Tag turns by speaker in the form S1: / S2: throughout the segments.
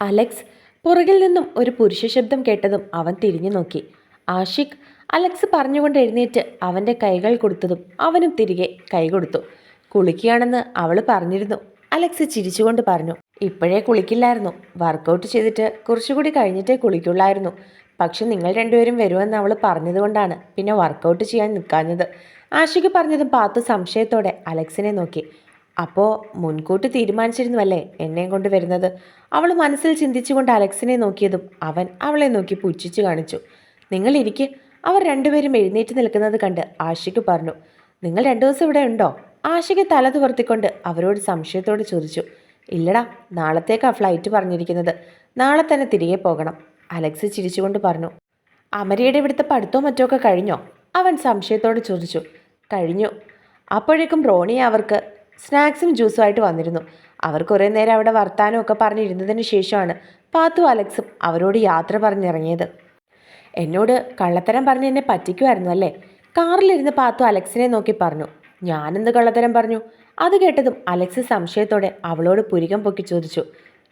S1: Alex പുറകിൽ നിന്നും ഒരു പുരുഷ ശബ്ദം കേട്ടതും അവൻ തിരിഞ്ഞു നോക്കി. ആഷിഖ് അലക്സ് പറഞ്ഞുകൊണ്ട് എഴുന്നേറ്റ് അവന്റെ കൈകൾ കൊടുത്തതും അവനും തിരികെ കൈ കൊടുത്തു. കുളിക്കുകയാണെന്ന് അവൾ പറഞ്ഞിരുന്നു. അലക്സ് ചിരിച്ചുകൊണ്ട് പറഞ്ഞു ഇപ്പോഴേ കുളിക്കില്ലായിരുന്നു. വർക്കൗട്ട് ചെയ്തിട്ട് കുറച്ചുകൂടി കഴിഞ്ഞിട്ടേ കുളിക്കുള്ളായിരുന്നു. പക്ഷെ നിങ്ങൾ രണ്ടുപേരും വരുമെന്ന് അവൾ പറഞ്ഞതുകൊണ്ടാണ് പിന്നെ വർക്കൗട്ട് ചെയ്യാൻ നിൽക്കാഞ്ഞത്. ആഷിക്ക് പറഞ്ഞതും പാത്തു സംശയത്തോടെ അലക്സിനെ നോക്കി. അപ്പോൾ മുൻകൂട്ടി തീരുമാനിച്ചിരുന്നുവല്ലേ എന്നെയും കൊണ്ട് വരുന്നത്? അവൾ മനസ്സിൽ ചിന്തിച്ചുകൊണ്ട് അലക്സിനെ നോക്കിയതും അവൻ അവളെ നോക്കി പുച്ഛിച്ചു കാണിച്ചു. നിങ്ങൾ ഇരിക്കെ. അവർ രണ്ടുപേരും എഴുന്നേറ്റ് നിൽക്കുന്നത് കണ്ട് ആഷിക്ക് പറഞ്ഞു. നിങ്ങൾ രണ്ടു ദിവസം ഇവിടെ ഉണ്ടോ ആഷിക്ക് തല തുവർത്തിക്കൊണ്ട് അവരോട് സംശയത്തോട് ചോദിച്ചു. ഇല്ലടാ നാളത്തേക്കാ ഫ്ലൈറ്റ് പറഞ്ഞിരിക്കുന്നത്. നാളെ തന്നെ തിരികെ പോകണം അലക്സ് ചിരിച്ചുകൊണ്ട് പറഞ്ഞു. അമരിയുടെ ഇവിടുത്തെ പഠിത്തോ മറ്റോ ഒക്കെ കഴിഞ്ഞോ അവൻ സംശയത്തോട് ചോദിച്ചു. കഴിഞ്ഞു. അപ്പോഴേക്കും റോണി അവർക്ക് സ്നാക്സും ജ്യൂസും ആയിട്ട് വന്നിരുന്നു. അവർ കുറേ നേരം അവിടെ വർത്താനം ഒക്കെ പറഞ്ഞിരുന്നതിന് ശേഷമാണ് പാത്തു അലക്സും അവരോട് യാത്ര പറഞ്ഞിറങ്ങിയത്. എന്നോട് കള്ളത്തരം പറഞ്ഞ് എന്നെ പറ്റിക്കുമായിരുന്നു അല്ലേ? കാറിലിരുന്ന് പാത്തു അലക്സിനെ നോക്കി പറഞ്ഞു. ഞാനെന്ത് കള്ളത്തരം പറഞ്ഞു? അത് കേട്ടതും അലക്സ് സംശയത്തോടെ അവളോട് പുരികം പൊക്കി ചോദിച്ചു.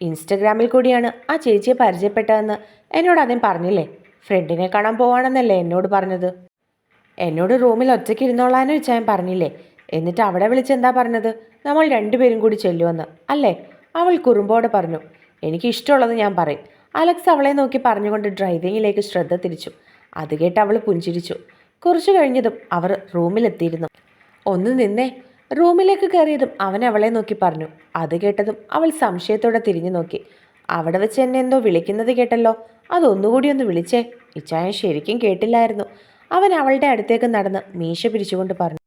S1: ഇൻസ്റ്റഗ്രാമിൽ കൂടിയാണ് ആ ചേച്ചിയെ പരിചയപ്പെട്ടതെന്ന് എന്നോട് ആദ്യം പറഞ്ഞില്ലേ? ഫ്രണ്ടിനെ കാണാൻ പോവാണെന്നല്ലേ എന്നോട് പറഞ്ഞത്? എന്നോട് റൂമിൽ ഒറ്റയ്ക്ക് ഇരുന്നോളാനോ വെച്ചാൽ ഞാൻ പറഞ്ഞില്ലേ? എന്നിട്ട് അവിടെ വിളിച്ച് എന്താ പറഞ്ഞത്? നമ്മൾ രണ്ടുപേരും കൂടി ചെല്ലുമെന്ന് അല്ലേ? അവൾ കുറുമ്പോടെ പറഞ്ഞു എനിക്ക് ഇഷ്ടമുള്ളത് ഞാൻ പറയും. അലക്സ് അവളെ നോക്കി പറഞ്ഞുകൊണ്ട് ഡ്രൈവിങ്ങിലേക്ക് ശ്രദ്ധ തിരിച്ചു. അത് കേട്ട് അവൾ പുഞ്ചിരിച്ചു. കുറച്ചു കഴിഞ്ഞതും അവർ റൂമിലെത്തിയിരുന്നു. ഒന്ന് നിന്നേ. റൂമിലേക്ക് കയറിയതും അവൻ അവളെ നോക്കി പറഞ്ഞു. അത് കേട്ടതും അവൾ സംശയത്തോടെ തിരിഞ്ഞു നോക്കി. അവിടെ വെച്ച് എന്നെ എന്തോ വിളിക്കുന്നത് കേട്ടല്ലോ. അതൊന്നുകൂടി ഒന്ന് വിളിച്ചേ. ഇച്ചായൻ ശരിക്കും കേട്ടില്ലായിരുന്നു. അവൻ അവളുടെ അടുത്തേക്ക് നടന്ന് മീശ പിരിച്ചുകൊണ്ട് പറഞ്ഞു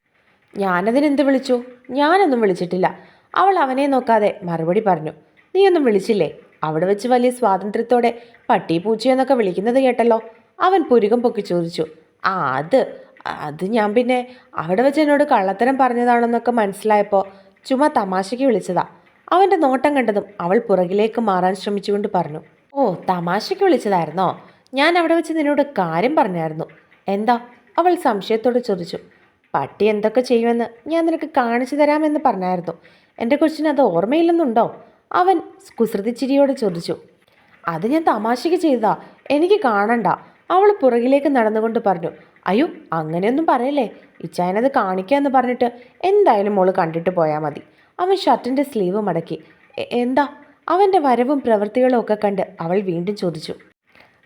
S1: ഞാനതിനെന്ത് വിളിച്ചു? ഞാനൊന്നും വിളിച്ചിട്ടില്ല. അവൾ അവനെ നോക്കാതെ മറുപടി പറഞ്ഞു. നീയൊന്നും വിളിച്ചില്ലേ? അവിടെ വെച്ച് വലിയ സ്വാതന്ത്ര്യത്തോടെ പട്ടി പൂച്ചയെന്നൊക്കെ വിളിക്കുന്നത് കേട്ടല്ലോ. അവൻ പുരുകം പൊക്കി ചോദിച്ചു. ആ അത് അത് ഞാൻ പിന്നെ അവിടെ വെച്ച് എന്നോട് കള്ളത്തരം പറഞ്ഞതാണെന്നൊക്കെ മനസ്സിലായപ്പോൾ ചുമ്മാ തമാശയ്ക്ക് വിളിച്ചതാ. അവന്റെ നോട്ടം കണ്ടതും അവൾ പുറകിലേക്ക് മാറാൻ ശ്രമിച്ചുകൊണ്ട് പറഞ്ഞു. ഓ തമാശയ്ക്ക് വിളിച്ചതായിരുന്നോ? ഞാൻ അവിടെ വെച്ച് നിന്നോട് കാര്യം പറഞ്ഞായിരുന്നു. എന്താ? അവൾ സംശയത്തോട് ചോദിച്ചു. പട്ടി എന്തൊക്കെ ചെയ്യുമെന്ന് ഞാൻ നിനക്ക് കാണിച്ചു തരാമെന്ന് പറഞ്ഞായിരുന്നു. എന്റെ കൊച്ചിന് അത് ഓർമ്മയില്ലെന്നുണ്ടോ? അവൻ കുസൃതിച്ചിരിയോടെ ചോദിച്ചു. അത് ഞാൻ തമാശയ്ക്ക് ചെയ്താ എനിക്ക് കാണണ്ട. അവൾ പുറകിലേക്ക് നടന്നുകൊണ്ട് പറഞ്ഞു. അയ്യോ അങ്ങനെയൊന്നും പറയല്ലേ? ഇച്ചായനത് കാണിക്കുക എന്ന് പറഞ്ഞിട്ട് എന്തായാലും മോൾ കണ്ടിട്ട് പോയാൽ മതി. അവൻ ഷർട്ടിന്റെ സ്ലീവ് മടക്കി. എന്താ? അവന്റെ വരവും പ്രവൃത്തികളും ഒക്കെ കണ്ട് അവൾ വീണ്ടും ചോദിച്ചു.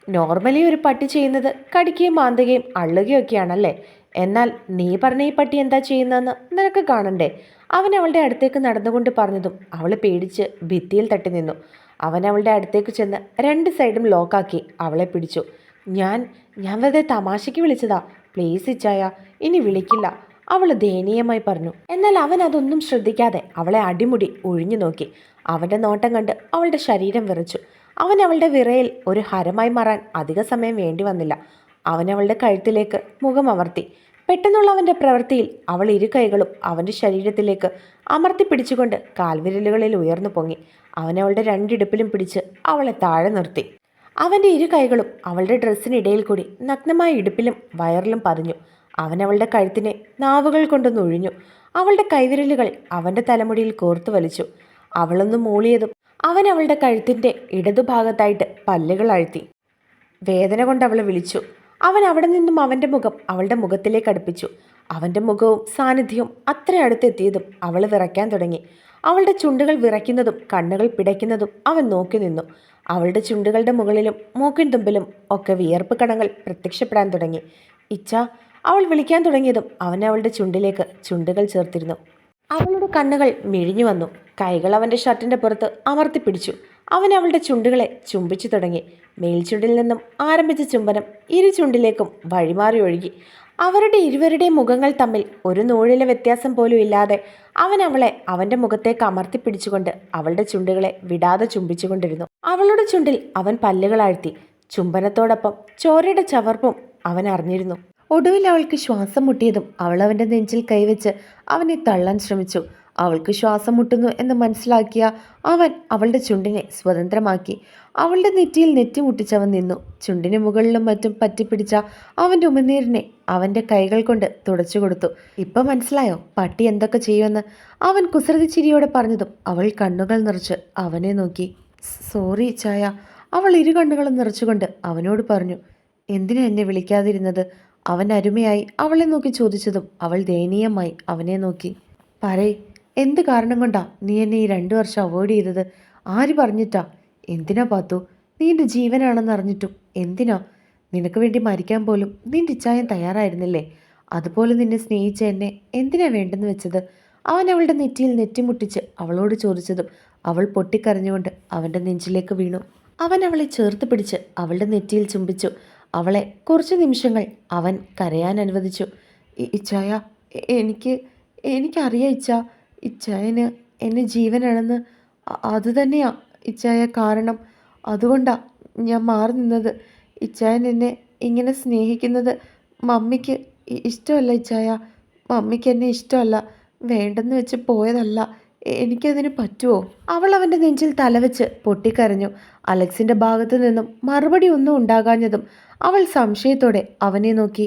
S1: നോർമലി ഒരു പട്ടി ചെയ്യുന്നത് കടിക്കുകയും മാന്തുകയും അള്ളുകയും ഒക്കെയാണല്ലേ? എന്നാൽ നീ പറഞ്ഞ ഈ പട്ടി എന്താ ചെയ്യുന്നതെന്ന് നിനക്ക് കാണണ്ടേ? അവൻ അവളുടെ അടുത്തേക്ക് നടന്നുകൊണ്ട് പറഞ്ഞതും അവൾ പേടിച്ച് ഭിത്തിയിൽ തട്ടി നിന്നു. അവൻ അവളുടെ അടുത്തേക്ക് ചെന്ന് രണ്ട് സൈഡും ലോക്കാക്കി അവളെ പിടിച്ചു. ഞാൻ ഞാൻ വെറുതെ തമാശയ്ക്ക് വിളിച്ചതാ. പ്ലീസ് ഇച്ചായ ഇനി വിളിക്കില്ല. അവൾ ദയനീയമായി പറഞ്ഞു. എന്നാൽ അവൻ അതൊന്നും ശ്രദ്ധിക്കാതെ അവളെ അടിമുടി ഒഴിഞ്ഞു നോക്കി. അവന്റെ നോട്ടം കണ്ട് അവളുടെ ശരീരം വിറച്ചു. അവൻ അവളുടെ വിറയിൽ ഒരു ഹരമായി മാറാൻ അധിക സമയം വേണ്ടി വന്നില്ല. അവൻ അവളുടെ കഴുത്തിലേക്ക് മുഖം അമർത്തി. പെട്ടെന്നുള്ള അവന്റെ പ്രവൃത്തിയിൽ അവൾ ഇരു കൈകളും അവന്റെ ശരീരത്തിലേക്ക് അമർത്തി പിടിച്ചുകൊണ്ട് കാൽവിരലുകളിൽ ഉയർന്നു പൊങ്ങി. അവനവളുടെ രണ്ടിടുപ്പിലും പിടിച്ച് അവളെ താഴെ നിർത്തി. അവന്റെ ഇരു കൈകളും അവളുടെ ഡ്രസ്സിനിടയിൽ കൂടി നഗ്നമായ ഇടുപ്പിലും വയറിലും പതിഞ്ഞു. അവനവളുടെ കഴുത്തിനെ നാവുകൾ കൊണ്ടൊന്ന് ഒഴിഞ്ഞു. അവളുടെ കൈവിരലുകൾ അവന്റെ തലമുടിയിൽ കോർത്തു വലിച്ചു. അവളൊന്ന് മൂളിയതും അവൻ അവളുടെ കഴുത്തിന്റെ ഇടതുഭാഗത്തായിട്ട് പല്ലുകൾ അഴുത്തി. വേദന കൊണ്ട് അവളെ വിളിച്ചു. അവൻ അവിടെ നിന്നും അവന്റെ മുഖം അവളുടെ മുഖത്തിലേക്ക് അടുപ്പിച്ചു. അവന്റെ മുഖവും സാന്നിധ്യവും അത്ര അടുത്തെത്തിയതും അവൾ വിറയ്ക്കാൻ തുടങ്ങി. അവളുടെ ചുണ്ടുകൾ വിറയ്ക്കുന്നതും കണ്ണുകൾ പിടയ്ക്കുന്നതും അവൻ നോക്കി നിന്നു. അവളുടെ ചുണ്ടുകളുടെ മുകളിലും മൂക്കിൻ തുമ്പിലും ഒക്കെ വിയർപ്പ് കണങ്ങൾ പ്രത്യക്ഷപ്പെടാൻ തുടങ്ങി. ഇച്ച അവൾ വിളിക്കാൻ തുടങ്ങിയതും അവൻ അവളുടെ ചുണ്ടിലേക്ക് ചുണ്ടുകൾ ചേർത്തിരുന്നു. അവളുടെ കണ്ണുകൾ മിഴിഞ്ഞു വന്നു. കൈകൾ അവന്റെ ഷർട്ടിന്റെ പുറത്ത് അമർത്തി പിടിച്ചു. അവൻ അവളുടെ ചുണ്ടുകളെ ചുംബിച്ചു തുടങ്ങി. മേൽചുണ്ടിൽ നിന്നും ആരംഭിച്ച ചുംബനം ഇരു ചുണ്ടിലേക്കും വഴിമാറി ഒഴുകി. അവരുടെ ഇരുവരുടെയും മുഖങ്ങൾ തമ്മിൽ ഒരു നൂഴിലെ വ്യത്യാസം പോലും ഇല്ലാതെ അവൻ അവളെ അവന്റെ മുഖത്തേക്ക് അമർത്തി പിടിച്ചുകൊണ്ട് അവളുടെ ചുണ്ടുകളെ വിടാതെ ചുംബിച്ചുകൊണ്ടിരുന്നു. അവളുടെ ചുണ്ടിൽ അവൻ പല്ലുകളാഴ്ത്തി ചുംബനത്തോടൊപ്പം ചോരയുടെ ചവർപ്പും അവൻ അറിഞ്ഞിരുന്നു. ഒടുവിൽ അവൾക്ക് ശ്വാസം മുട്ടിയതും അവൾ അവന്റെ നെഞ്ചിൽ കൈവച്ച് അവനെ തള്ളാൻ ശ്രമിച്ചു. അവൾക്ക് ശ്വാസം മുട്ടുന്നു എന്ന് മനസ്സിലാക്കിയ അവൻ അവളുടെ ചുണ്ടിനെ സ്വതന്ത്രമാക്കി. അവളുടെ നെറ്റിയിൽ നെറ്റി മുട്ടിച്ചവൻ നിന്നു. ചുണ്ടിന് മുകളിലും മറ്റും പറ്റിപ്പിടിച്ച അവന്റെ ഉമിനീരിനെ അവന്റെ കൈകൾ കൊണ്ട് തുടച്ചു കൊടുത്തു. ഇപ്പം മനസ്സിലായോ? പട്ടി എന്തൊക്കെ ചെയ്യുമെന്ന് അവൻ കുസൃതി ചിരിയോടെ പറഞ്ഞതും അവൾ കണ്ണുകൾ നിറച്ച് അവനെ നോക്കി. സോറി ചായ. അവൾ ഇരു കണ്ണുകളും നിറച്ചുകൊണ്ട് അവനോട് പറഞ്ഞു എന്തിനാ എന്നെ വിളിക്കാതിരുന്നത്? അവൻ അരുമയായി അവളെ നോക്കി ചോദിച്ചതും അവൾ ദയനീയമായി അവനെ നോക്കി. പറയ് എന്ത് കാരണം കൊണ്ടാ നീ എന്നെ ഈ രണ്ടു വർഷം അവോയ്ഡ് ചെയ്തത്? ആര് പറഞ്ഞിട്ടാ? എന്തിനാ പാത്തു? നീ എന്റെ ജീവനാണെന്ന് അറിഞ്ഞിട്ടും എന്തിനാ? നിനക്ക് വേണ്ടി മരിക്കാൻ പോലും നിന്റെ ഇച്ഛായം തയ്യാറായിരുന്നില്ലേ? അതുപോലെ നിന്നെ സ്നേഹിച്ച എന്നെ എന്തിനാ വേണ്ടെന്ന് വെച്ചത്? അവൻ അവളുടെ നെറ്റിയിൽ നെറ്റിമുട്ടിച്ച് അവളോട് ചോദിച്ചതും അവൾ പൊട്ടിക്കരഞ്ഞുകൊണ്ട് അവന്റെ നെഞ്ചിലേക്ക് വീണു. അവൻ അവളെ ചേർത്ത് പിടിച്ച് അവളുടെ നെറ്റിയിൽ ചുംബിച്ചു. അവളെ കുറച്ച് നിമിഷങ്ങൾ അവൻ കരയാൻ അനുവദിച്ചു. "ഇ- ഇച്ചായ എനിക്ക് എനിക്കറിയാം ഇച്ച. ഇച്ചായന് എന്നെ ജീവനാണെന്ന് അത് തന്നെയാ ഇച്ചായ കാരണം. അതുകൊണ്ടാ ഞാൻ മാറി നിന്നത്. ഇച്ചായൻ എന്നെ ഇങ്ങനെ സ്നേഹിക്കുന്നത് മമ്മിക്ക് ഇഷ്ടമല്ല ഇച്ചായ മമ്മിക്ക് എന്നെ ഇഷ്ടമല്ല. വേണ്ടെന്ന് വെച്ച് പോയതല്ല. എനിക്കതിന് പറ്റുമോ അവൾ അവന്റെ നെഞ്ചിൽ തലവെച്ച് പൊട്ടിക്കരഞ്ഞു. അലക്സിന്റെ ഭാഗത്തു നിന്നും മറുപടി ഒന്നും ഉണ്ടാകാഞ്ഞതും അവൾ സംശയത്തോടെ അവനെ നോക്കി.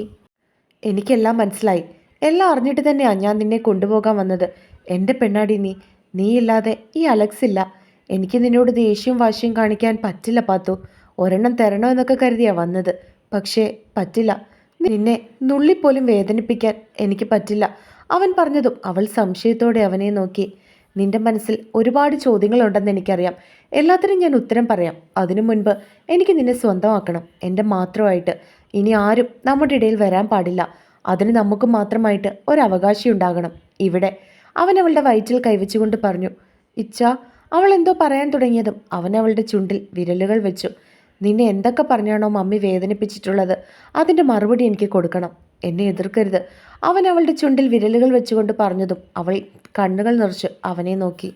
S1: എനിക്കെല്ലാം മനസ്സിലായി. എല്ലാം അറിഞ്ഞിട്ട് തന്നെയാണ് ഞാൻ നിന്നെ കൊണ്ടുപോകാൻ വന്നത്. എന്റെ പെണ്ണാടി നീ നീയില്ലാതെ ഈ അലക്സ് ഇല്ല എനിക്ക് നിന്നോട് ദേഷ്യവും വാശിയും കാണിക്കാൻ പറ്റില്ല പാത്തു. ഒരെണ്ണം തരണോ എന്നൊക്കെ കരുതിയാ വന്നത്. പക്ഷേ പറ്റില്ല. നിന്നെ നുള്ളിപ്പോലും വേദനിപ്പിക്കാൻ എനിക്ക് പറ്റില്ല. അവൻ പറഞ്ഞതും അവൾ സംശയത്തോടെ അവനെ നോക്കി. നിന്റെ മനസ്സിൽ ഒരുപാട് ചോദ്യങ്ങളുണ്ടെന്ന് എനിക്കറിയാം. എല്ലാത്തിനും ഞാൻ ഉത്തരം പറയാം. അതിനു മുൻപ് എനിക്ക് നിന്നെ സ്വന്തമാക്കണം എന്റെ മാത്രമായിട്ട്. ഇനി ആരും നമ്മുടെ ഇടയിൽ വരാൻ പാടില്ല. അതിന് നമുക്ക് മാത്രമായിട്ട് ഒരവകാശി ഉണ്ടാകണം ഇവിടെ അവൻ അവളുടെ വയറ്റിൽ കൈവച്ചുകൊണ്ട് പറഞ്ഞു ഇച്ച അവൾ എന്തോ പറയാൻ തുടങ്ങിയതും അവൻ അവളുടെ ചുണ്ടിൽ വിരലുകൾ വെച്ചു. നിന്നെ എന്തൊക്കെ പറഞ്ഞാണോ മമ്മി വേദനിപ്പിച്ചിട്ടുള്ളത്? അതിന്റെ മറുപടി എനിക്ക് കൊടുക്കണം. എന്നെ എതിർക്കരുത്. അവൻ അവളുടെ ചുണ്ടിൽ വിരലുകൾ വെച്ചുകൊണ്ട് പറഞ്ഞതും അവൾ കണ്ണുകൾ നിറച്ച് അവനെ നോക്കി.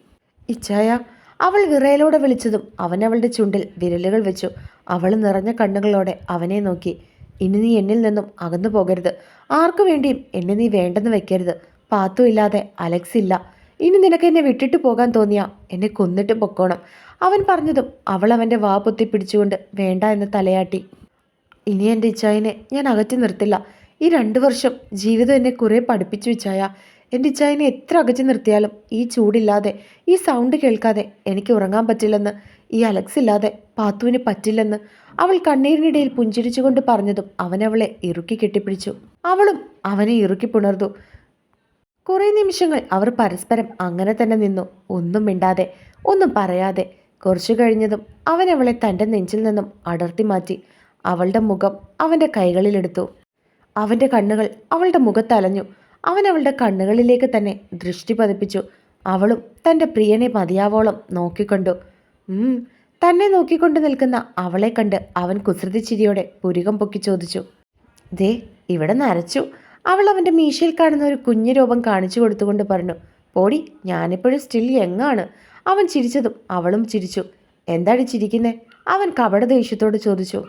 S1: ഇച്ചായ അവൾ വിറയലോടെ വിളിച്ചതും അവൻ അവളുടെ ചുണ്ടിൽ വിരലുകൾ വെച്ചു. അവൾ നിറഞ്ഞ കണ്ണുകളോടെ അവനെ നോക്കി. ഇനി നീ എന്നിൽ നിന്നും അകന്നു പോകരുത് ആർക്കു വേണ്ടിയും എന്നെ നീ വേണ്ടെന്ന് വെക്കരുത്. പാത്തു ഇല്ലാതെ അലക്സ് ഇല്ല. ഇനി നിനക്ക് എന്നെ വിട്ടിട്ട് പോകാൻ തോന്നിയാ? എന്നെ കൊന്നിട്ട് പൊക്കോണം. അവൻ പറഞ്ഞതും അവൾ അവന്റെ വാ പൊത്തി പിടിച്ചുകൊണ്ട് വേണ്ട എന്ന് തലയാട്ടി. ഇനി എന്റെ ഇച്ചായനെ ഞാൻ അകറ്റി നിർത്തില്ല. ഈ രണ്ട് വർഷം ജീവിതം എന്നെ കുറേ പഠിപ്പിച്ചു വെച്ചായ എന്റെ ഇച്ചായനെ എത്ര അകറ്റി നിർത്തിയാലും ഈ ചൂടില്ലാതെ ഈ സൗണ്ട് കേൾക്കാതെ എനിക്ക് ഉറങ്ങാൻ പറ്റില്ലെന്ന് ഈ അലക്സ് ഇല്ലാതെ പാത്തുവിന് പറ്റില്ലെന്ന് അവൾ കണ്ണീരിനിടയിൽ പുഞ്ചിരിച്ചുകൊണ്ട് പറഞ്ഞതും അവനവളെ ഇറുക്കി കെട്ടിപ്പിടിച്ചു. അവളും അവനെ ഇറുക്കി പുണർന്നു. കുറേ നിമിഷങ്ങൾ അവർ പരസ്പരം അങ്ങനെ തന്നെ നിന്നു. ഒന്നും മിണ്ടാതെ ഒന്നും പറയാതെ. കുറച്ചു കഴിഞ്ഞതും അവൻ അവളെ തന്റെ നെഞ്ചിൽ നിന്നും അടർത്തി മാറ്റി അവളുടെ മുഖം അവന്റെ കൈകളിലെടുത്തു. അവന്റെ കണ്ണുകൾ അവളുടെ മുഖത്തലഞ്ഞു അവൻ അവളുടെ കണ്ണുകളിലേക്ക് തന്നെ ദൃഷ്ടി പതിപ്പിച്ചു. അവളും തന്റെ പ്രിയനെ മതിയാവോളം നോക്കിക്കൊണ്ടു. തന്നെ നോക്കിക്കൊണ്ട് നിൽക്കുന്ന അവളെ കണ്ട് അവൻ കുസൃതി ചിരിയോടെ പുരികം പൊക്കി ചോദിച്ചു. ദേ ഇവിടെ നരച്ചു. അവൾ അവന്റെ മീശയിൽ കാണുന്ന ഒരു കുഞ്ഞു രൂപം കാണിച്ചു കൊടുത്തുകൊണ്ട് പറഞ്ഞു പോടി ഞാനിപ്പോഴും സ്റ്റിൽ യങ്ങാണ് അവൻ ചിരിച്ചതും അവളും ചിരിച്ചു. എന്താണ് ചിരിക്കുന്നേ? അവൻ കപട ദേഷ്യത്തോട് ചോദിച്ചു.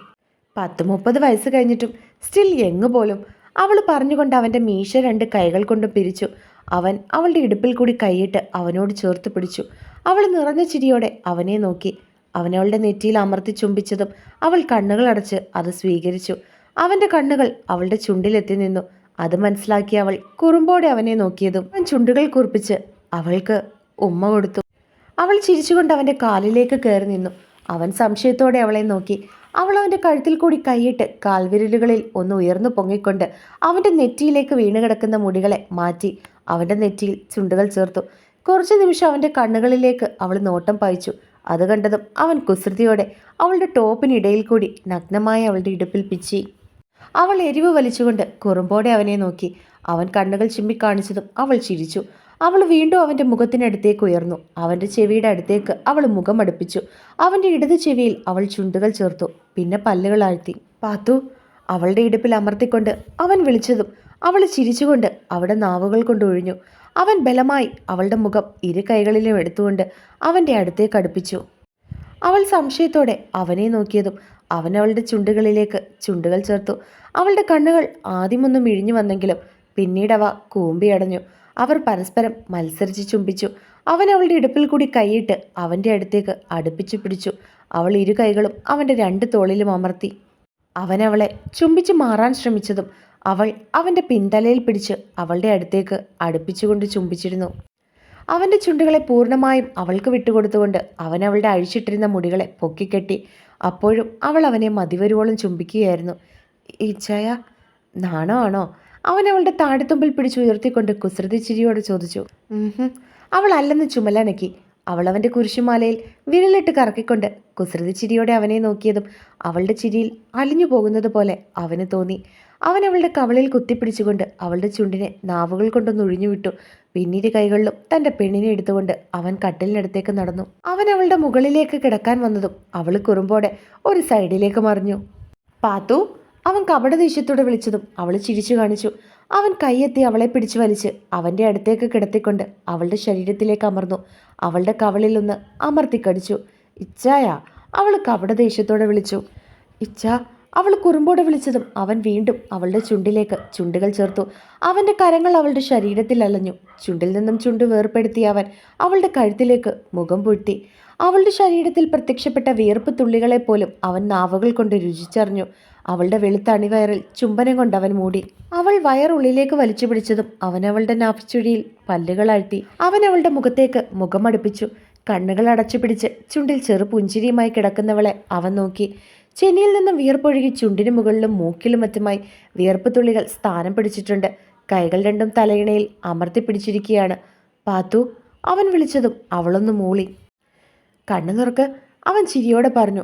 S1: പത്ത് മുപ്പത് വയസ്സ് കഴിഞ്ഞിട്ടും സ്റ്റിൽ യങ് പോലും. അവൾ പറഞ്ഞുകൊണ്ട് അവന്റെ മീശ രണ്ട് കൈകൾ കൊണ്ട് പിരിച്ചു. അവൻ അവളുടെ ഇടുപ്പിൽ കൂടി കൈയിട്ട് അവനോട് ചേർത്ത് പിടിച്ചു. അവൾ നിറഞ്ഞ ചിരിയോടെ അവനെ നോക്കി. അവനവളുടെ നെറ്റിയിൽ അമർത്തി ചുംബിച്ചതും അവൾ കണ്ണുകൾ അടച്ച് അത് സ്വീകരിച്ചു. അവന്റെ കണ്ണുകൾ അവളുടെ ചുണ്ടിലെത്തി നിന്നു. അത് മനസ്സിലാക്കി അവൾ കുറുമ്പോടെ അവനെ നോക്കിയതും അവൻ ചുണ്ടുകൾ കുറിപ്പിച്ച് അവൾക്ക് ഉമ്മ കൊടുത്തു. അവൾ ചിരിച്ചുകൊണ്ട് അവന്റെ കാലിലേക്ക് കയറി നിന്നു. അവൻ സംശയത്തോടെ അവളെ നോക്കി. അവൾ അവന്റെ കഴുത്തിൽ കൂടി കൈയിട്ട് കാൽവിരലുകളിൽ ഒന്ന് ഉയർന്നു പൊങ്ങിക്കൊണ്ട് അവന്റെ നെറ്റിയിലേക്ക് വീണ് കിടക്കുന്ന മുടികളെ മാറ്റി അവന്റെ നെറ്റിയിൽ ചുണ്ടുകൾ ചേർത്തു. കുറച്ച് നിമിഷം അവന്റെ കണ്ണുകളിലേക്ക് അവൾ നോട്ടം പായിച്ചു അത് കണ്ടതും അവൻ കുസൃതിയോടെ അവളുടെ ടോപ്പിനിടയിൽ കൂടി നഗ്നമായി അവളുടെ ഇടുപ്പിൽ പിച്ചി. അവൾ എരിവ് വലിച്ചുകൊണ്ട് കുറുമ്പോടെ അവനെ നോക്കി. അവൻ കണ്ണുകൾ ചിമ്മിക്കാണിച്ചതും അവൾ ചിരിച്ചു. അവൾ വീണ്ടും അവന്റെ മുഖത്തിനടുത്തേക്ക് ഉയർന്നു. അവന്റെ ചെവിയുടെ അടുത്തേക്ക് അവൾ മുഖം അടുപ്പിച്ചു. അവന്റെ ഇടത് ചെവിയിൽ അവൾ ചുണ്ടുകൾ ചേർത്തു. പിന്നെ പല്ലുകൾ ആഴ്ത്തി. പാത്തു അവളുടെ ഇടുപ്പിൽ അമർത്തിക്കൊണ്ട് അവൻ വിളിച്ചതും അവൾ ചിരിച്ചുകൊണ്ട് അവിടെ നാവുകൾ കൊണ്ട് ഒഴിഞ്ഞു. അവൻ ബലമായി അവളുടെ മുഖം ഇരു കൈകളിലും എടുത്തുകൊണ്ട് അവന്റെ അടുത്തേക്ക് അടുപ്പിച്ചു. അവൾ സംശയത്തോടെ അവനെ നോക്കിയതും അവൻ അവളുടെ ചുണ്ടുകളിലേക്ക് ചുണ്ടുകൾ ചേർത്തു. അവളുടെ കണ്ണുകൾ ആദ്യമൊന്നും ഇഴിഞ്ഞു വന്നെങ്കിലും പിന്നീട് അവ കൂമ്പിയടഞ്ഞു അവർ പരസ്പരം മത്സരിച്ച് ചുംബിച്ചു. അവൻ അവളുടെ ഇടുപ്പിൽ കൂടി കൈയിട്ട് അവന്റെ അടുത്തേക്ക് അടുപ്പിച്ചു പിടിച്ചു. അവൾ ഇരു കൈകളും അവന്റെ രണ്ട് തോളിലും അമർത്തി. അവൻ അവളെ ചുംബിച്ച് മാറാൻ ശ്രമിച്ചതും അവൾ അവന്റെ പിന്തലയിൽ പിടിച്ച് അവളുടെ അടുത്തേക്ക് അടുപ്പിച്ചുകൊണ്ട് ചുംബിച്ചിരുന്നു. അവന്റെ ചുണ്ടുകളെ പൂർണമായും അവൾക്ക് വിട്ടുകൊടുത്തുകൊണ്ട് അവൻ അവളുടെ അഴിച്ചിട്ടിരുന്ന മുടികളെ പൊക്കിക്കെട്ടി. അപ്പോഴും അവൾ അവനെ മതിവരുവോളം ചുംബിക്കുകയായിരുന്നു. ഈച്ചയ നാണമാണോ അവൻ അവളുടെ താടിത്തുമ്പിൽ പിടിച്ചു ഉയർത്തിക്കൊണ്ട് കുസൃതി ചിരിയോട് ചോദിച്ചു. അവൾ അല്ലെന്ന് ചുമലനക്കി അവൾ അവന്റെ കുരിശുമാലയിൽ വിരലിട്ട് കറക്കിക്കൊണ്ട് കുസൃതി ചിരിയോടെ അവനെ നോക്കിയതും അവളുടെ ചിരിയിൽ അലിഞ്ഞു പോകുന്നത് പോലെ അവന് തോന്നി. അവൻ അവളുടെ കവളിൽ കുത്തിപ്പിടിച്ചുകൊണ്ട് അവളുടെ ചുണ്ടിനെ നാവുകൾ കൊണ്ടൊന്ന് ഒഴിഞ്ഞുവിട്ടു പിന്നീട് കൈകളിലും തന്റെ പെണ്ണിനെ എടുത്തുകൊണ്ട് അവൻ കട്ടിലിനടുത്തേക്ക് നടന്നു. അവൻ അവളുടെ മുകളിലേക്ക് കിടക്കാൻ വന്നതും അവൾ കുറുമ്പോടെ ഒരു സൈഡിലേക്ക് മറിഞ്ഞു. പാത്തു അവൻ കപട ദേഷ്യത്തോടെ വിളിച്ചതും അവൾ ചിരിച്ചു കാണിച്ചു. അവൻ കൈയെത്തി അവളെ പിടിച്ചു വലിച്ച് അവന്റെ അടുത്തേക്ക് കിടത്തിക്കൊണ്ട് അവളുടെ ശരീരത്തിലേക്ക് അമർന്നു. അവളുടെ കവളിൽ ഒന്ന് അമർത്തിക്കടിച്ചു ഇച്ചായ അവൾ കപട ദേഷ്യത്തോടെ വിളിച്ചു. ഇച്ച അവൾ കുറുമ്പോടെ വിളിച്ചതും അവൻ വീണ്ടും അവളുടെ ചുണ്ടിലേക്ക് ചുണ്ടുകൾ ചേർത്തു. അവന്റെ കരങ്ങൾ അവളുടെ ശരീരത്തിൽ അലഞ്ഞു. ചുണ്ടിൽ നിന്നും ചുണ്ട് വേർപ്പെടുത്തിയ അവൻ അവളുടെ കഴുത്തിലേക്ക് മുഖം പൂഴ്ത്തി അവളുടെ ശരീരത്തിൽ പ്രത്യക്ഷപ്പെട്ട വിയർപ്പ് തുള്ളികളെ പോലും അവൻ നാവുകൾ കൊണ്ട് രുചിച്ചറിഞ്ഞു. അവളുടെ വെളുത്ത അണിവയറിൽ ചുംബനം കൊണ്ട് അവൻ മൂടി. അവൾ വയറുള്ളിലേക്ക് വലിച്ചു പിടിച്ചതും അവൻ അവളുടെ നാഫിച്ചുഴിയിൽ പല്ലുകൾ അഴ്ത്തി. അവൻ അവളുടെ മുഖത്തേക്ക് മുഖമടുപ്പിച്ചു കണ്ണുകൾ അടച്ചു പിടിച്ച് ചുണ്ടിൽ ചെറു പുഞ്ചിരിയുമായി കിടക്കുന്നവളെ അവൻ നോക്കി. ചെന്നിയിൽ നിന്നും വിയർപ്പൊഴുകി ചുണ്ടിനു മുകളിലും മൂക്കിലും മറ്റുമായി വിയർപ്പ് തുള്ളികൾ സ്ഥാനം പിടിച്ചിട്ടുണ്ട്. കൈകൾ രണ്ടും തലയിണയിൽ അമർത്തി പിടിച്ചിരിക്കുകയാണ്. പാത്തു അവൻ വിളിച്ചതും അവളൊന്ന് മൂളി. കണ്ണു തുറക്ക് അവൻ ചിരിയോടെ പറഞ്ഞു.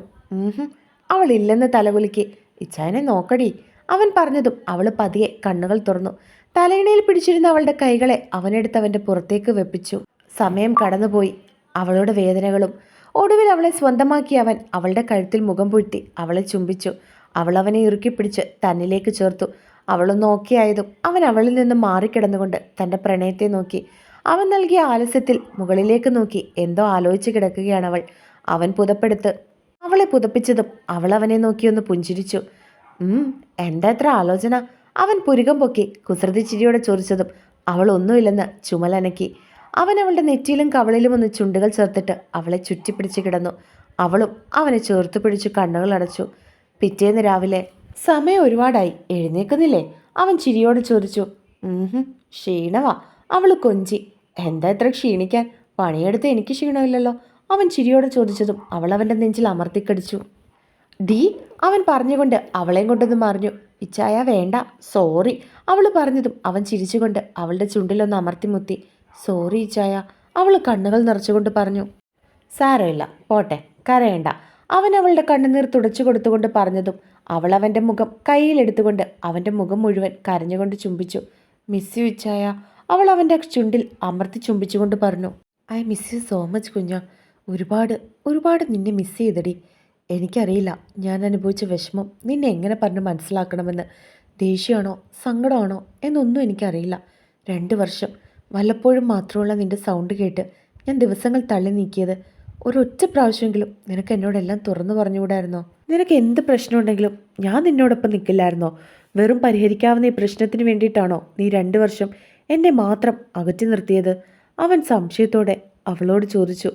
S1: അവൾ ഇല്ലെന്ന് തലകുലുക്കി ഇച്ചായനെ നോക്കടി. അവൻ പറഞ്ഞതും അവൾ പതിയെ കണ്ണുകൾ തുറന്നു. തലയിണയിൽ പിടിച്ചിരുന്ന അവളുടെ കൈകളെ അവനെടുത്ത് അവന്റെ പുറത്തേക്ക് വെപ്പിച്ചു. സമയം കടന്നുപോയി. അവളുടെ വേദനകളും ഒടുവിൽ അവളെ സ്വന്തമാക്കി അവൻ അവളുടെ കഴുത്തിൽ മുഖം പൊഴ്ത്തി അവളെ ചുംബിച്ചു. അവൾ അവനെ ഇറുക്കിപ്പിടിച്ച് തന്നിലേക്ക് ചേർത്തു. അവളൊന്ന് ഓക്കെയായതും അവൻ അവളിൽ നിന്ന് മാറിക്കിടന്നുകൊണ്ട് തന്റെ പ്രണയത്തെ നോക്കി. അവൻ നൽകിയ ആലസ്യത്തിൽ മുകളിലേക്ക് നോക്കി എന്തോ ആലോചിച്ച് കിടക്കുകയാണ് അവൾ. അവൻ പുതപ്പെടുത്ത് അവളെ പുതപ്പിച്ചതും അവൾ അവനെ നോക്കി ഒന്ന് പുഞ്ചിരിച്ചു. എന്താ എത്ര ആലോചന? അവൻ പുരുകം പൊക്കി കുസൃതി ചിരിയോടെ ചോദിച്ചതും അവൾ ചുമലനക്കി. അവൻ അവളുടെ നെറ്റിയിലും കവളിലും ഒന്ന് ചുണ്ടുകൾ ചേർത്തിട്ട് അവളെ ചുറ്റിപ്പിടിച്ച് കിടന്നു. അവളും അവനെ ചേർത്ത് പിടിച്ചു കണ്ണുകൾ അടച്ചു. പിറ്റേന്ന് രാവിലെ സമയം ഒരുപാടായി എഴുന്നേക്കുന്നില്ലേ അവൻ ചിരിയോട് ചോദിച്ചു. ക്ഷീണവാ അവൾ കൊഞ്ചി. എന്താ ഇത്ര ക്ഷീണിക്കാൻ? പണിയെടുത്ത് എനിക്ക് ക്ഷീണമില്ലല്ലോ. അവൻ ചിരിയോട് ചോദിച്ചതും അവൾ അവന്റെ നെഞ്ചിൽ അമർത്തിക്കടിച്ചു. ഡി അവൻ പറഞ്ഞുകൊണ്ട് അവളെയും കൊണ്ടൊന്ന് മറിഞ്ഞു. ഇച്ചായ വേണ്ട സോറി അവൾ പറഞ്ഞതും അവൻ ചിരിച്ചുകൊണ്ട് അവളുടെ ചുണ്ടിലൊന്ന് അമർത്തി മുത്തി. സോറി ചായ. അവൾ കണ്ണുകൾ നിറച്ചുകൊണ്ട് പറഞ്ഞു. സാരമില്ല പോട്ടെ കരയണ്ട. അവൻ അവളുടെ കണ്ണുനീർ തുടച്ചു കൊടുത്തുകൊണ്ട് പറഞ്ഞതും അവൾ അവന്റെ മുഖം കയ്യിലെടുത്തുകൊണ്ട് അവന്റെ മുഖം മുഴുവൻ കരഞ്ഞുകൊണ്ട് ചുംബിച്ചു. മിസ് യു ചായ. അവൾ അവന്റെ ചുണ്ടിൽ അമർത്തി ചുംബിച്ചുകൊണ്ട് പറഞ്ഞു. I miss you so much കുഞ്ഞ. ഒരുപാട് ഒരുപാട് നിന്നെ മിസ് ചെയ്തടി. എനിക്കറിയില്ല ഞാൻ അനുഭവിച്ച വിഷമം നിന്നെ എങ്ങനെ പറഞ്ഞ് മനസ്സിലാക്കണമെന്ന്. ദേഷ്യമാണോ സങ്കടമാണോ എന്നൊന്നും എനിക്കറിയില്ല. രണ്ട് വർഷം വല്ലപ്പോഴും മാത്രമുള്ള നിന്റെ സൗണ്ട് കേട്ട് ഞാൻ ദിവസങ്ങൾ തള്ളി നീക്കിയത്. ഒരൊറ്റ പ്രാവശ്യമെങ്കിലും നിനക്ക് എന്നോടെല്ലാം തുറന്നു പറഞ്ഞുകൂടായിരുന്നോ? നിനക്ക് എന്ത് പ്രശ്നമുണ്ടെങ്കിലും ഞാൻ നിന്നോടൊപ്പം നിൽക്കില്ലായിരുന്നോ വെറും പരിഹരിക്കാവുന്ന ഈ പ്രശ്നത്തിന് വേണ്ടിയിട്ടാണോ നീ രണ്ട് വർഷം എന്നെ മാത്രം അകറ്റി നിർത്തിയത്? അവൻ സംശയത്തോടെ അവളോട് ചോദിച്ചു.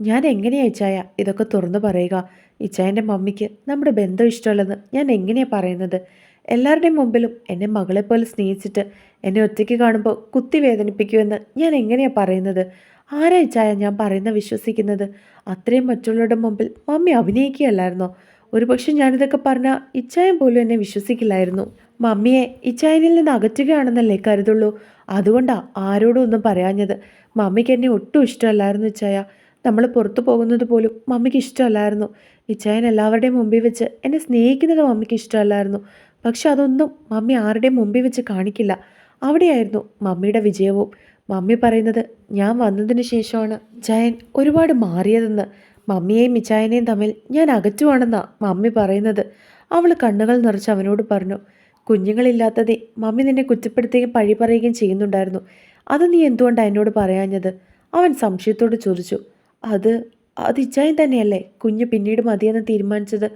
S1: ഞാൻ എങ്ങനെയാണ് ഇച്ചായ ഇതൊക്കെ തുറന്നു പറയുക? ഇച്ചായന്റെ മമ്മിക്ക് നമ്മുടെ ബന്ധം ഇഷ്ടമല്ലെന്ന് ഞാൻ എങ്ങനെയാണ് പറയുന്നത്? എല്ലാവരുടെയും മുമ്പിലും എന്നെ മകളെപ്പോലെ സ്നേഹിച്ചിട്ട് എന്നെ ഒറ്റയ്ക്ക് കാണുമ്പോൾ കുത്തി വേദനിപ്പിക്കുമെന്ന് ഞാൻ എങ്ങനെയാണ് പറയുന്നത്? ആരായിച്ചായ ഞാൻ പറയുന്ന വിശ്വസിക്കുന്നത്? അത്രയും മറ്റുള്ളവരുടെ മുമ്പിൽ മമ്മി അഭിനയിക്കുകയല്ലായിരുന്നോ? ഒരുപക്ഷെ ഞാനിതൊക്കെ പറഞ്ഞ ഇച്ചായം പോലും എന്നെ വിശ്വസിക്കില്ലായിരുന്നു. മമ്മിയെ ഇച്ചായനിൽ നിന്ന് അകറ്റുകയാണെന്നല്ലേ കരുതുള്ളൂ. അതുകൊണ്ടാ ആരോടും ഒന്നും പറയാഞ്ഞത്. മമ്മിക്ക് എന്നെ ഒട്ടും ഇഷ്ടമല്ലായിരുന്നു ഇച്ചായ നമ്മൾ പുറത്തു പോകുന്നത് പോലും മമ്മിക്ക് ഇഷ്ടമല്ലായിരുന്നു. ഇച്ചായൻ എല്ലാവരുടെയും മുമ്പിൽ വെച്ച് എന്നെ സ്നേഹിക്കുന്നത് മമ്മിക്ക് ഇഷ്ടമല്ലായിരുന്നു. പക്ഷെ അതൊന്നും മമ്മി ആരുടെയും മുമ്പിൽ വെച്ച് കാണിക്കില്ല. അവിടെയായിരുന്നു മമ്മിയുടെ വിജയവും. മമ്മി പറയുന്നത് ഞാൻ വന്നതിന് ശേഷമാണ് ജയൻ ഒരുപാട് മാറിയതെന്ന്. മമ്മിയെയും മിച്ചായനെയും തമ്മിൽ ഞാൻ അകറ്റുവാണെന്നാണ് മമ്മി പറയുന്നത്. അവൾ കണ്ണുകൾ നിറച്ച് അവനോട് പറഞ്ഞു കുഞ്ഞുങ്ങളില്ലാത്തതേ മമ്മി നിന്നെ കുറ്റപ്പെടുത്തുകയും പഴി പറയുകയും ചെയ്യുന്നുണ്ടായിരുന്നു. അത് നീ എന്തുകൊണ്ടാണ് എന്നോട് പറയാഞ്ഞത്? അവൻ സംശയത്തോട് ചോദിച്ചു അത് അത് ഇച്ചായൻ തന്നെയല്ലേ? കുഞ്ഞ് പിന്നീട് മതിയെന്ന് തീരുമാനിച്ചത്.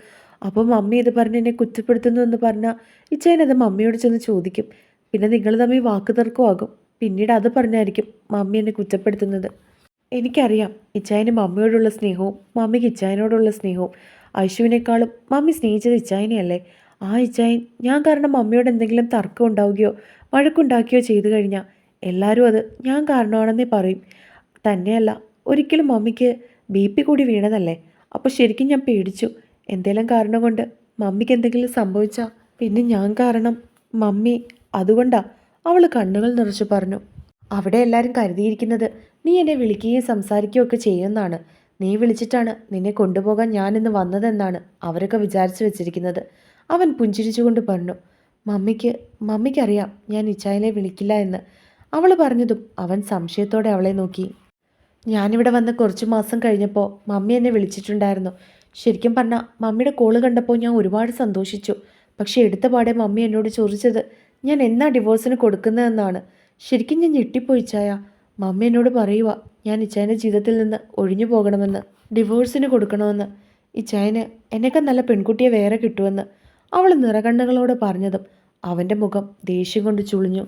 S1: അപ്പോൾ മമ്മി ഇത് പറഞ്ഞ് എന്നെ കുറ്റപ്പെടുത്തുന്നു എന്ന് പറഞ്ഞാൽ ഇച്ചേനത് മമ്മിയോട് ചെന്ന് ചോദിക്കും. പിന്നെ നിങ്ങൾ തമ്മിൽ വാക്ക് തർക്കമാകും പിന്നീട് അത് പറഞ്ഞായിരിക്കും മമ്മി എന്നെ കുറ്റപ്പെടുത്തുന്നത്. എനിക്കറിയാം ഇച്ചായന് മമ്മിയോടുള്ള സ്നേഹവും മമ്മിക്ക് ഇച്ചായനോടുള്ള സ്നേഹവും ഐശുവിനേക്കാളും മമ്മി സ്നേഹിച്ചത് ഇച്ചായനെയല്ലേ? ആ ഇച്ചായൻ ഞാൻ കാരണം മമ്മിയോട് എന്തെങ്കിലും തർക്കം ഉണ്ടാവുകയോ വഴക്കുണ്ടാക്കുകയോ ചെയ്തു കഴിഞ്ഞാൽ എല്ലാവരും അത് ഞാൻ കാരണമാണെന്നേ പറയും. തന്നെയല്ല ഒരിക്കലും മമ്മിക്ക് ബി പി കൂടി വീണതല്ലേ? അപ്പോൾ ശരിക്കും ഞാൻ പേടിച്ചു. എന്തേലും കാരണം കൊണ്ട് മമ്മിക്ക് എന്തെങ്കിലും സംഭവിച്ചാൽ പിന്നെ ഞാൻ കാരണം മമ്മി അതുകൊണ്ടാ അവൾ കണ്ണുകൾ നിറച്ചു പറഞ്ഞു. അവിടെ എല്ലാവരും കരുതിയിരിക്കുന്നത് നീ എന്നെ വിളിക്കുകയും സംസാരിക്കുകയും ഒക്കെ ചെയ്യുമെന്നാണ്. നീ വിളിച്ചിട്ടാണ് നിന്നെ കൊണ്ടുപോകാൻ ഞാനിന്ന് വന്നതെന്നാണ് അവരൊക്കെ വിചാരിച്ചു വെച്ചിരിക്കുന്നത്. അവൻ പുഞ്ചിരിച്ചുകൊണ്ട് പറഞ്ഞു മമ്മിക്ക് മമ്മിക്കറിയാം ഞാൻ ഇച്ചായനെ വിളിക്കില്ല എന്ന്. അവൾ പറഞ്ഞതും അവൻ സംശയത്തോടെ അവളെ നോക്കി. ഞാനിവിടെ വന്ന് കുറച്ച് മാസം കഴിഞ്ഞപ്പോൾ മമ്മി എന്നെ വിളിച്ചിട്ടുണ്ടായിരുന്നു. ശരിക്കും പറഞ്ഞാൽ മമ്മിയുടെ കോൾ കണ്ടപ്പോൾ ഞാൻ ഒരുപാട് സന്തോഷിച്ചു. പക്ഷേ എടുത്ത പാടെ മമ്മി എന്നോട് ചോദിച്ചത് ഞാൻ എന്നാ ഡിവോഴ്സിന് കൊടുക്കുന്നതെന്നാണ് ശരിക്കും ഞാൻ ഞെട്ടിപ്പോയി ചായ. മമ്മി എന്നോട് പറയുക ഞാൻ ഇച്ചായന്റെ ജീവിതത്തിൽ നിന്ന് ഒഴിഞ്ഞു പോകണമെന്ന് ഡിവോഴ്സിന് കൊടുക്കണമെന്ന്. ഇച്ചായന് എന്നൊക്കെ നല്ല പെൺകുട്ടിയെ വേറെ കിട്ടുമെന്ന്. അവൾ നിറകണ്ണുകളോട് പറഞ്ഞതും അവന്റെ മുഖം ദേഷ്യം കൊണ്ട് ചുളിഞ്ഞു.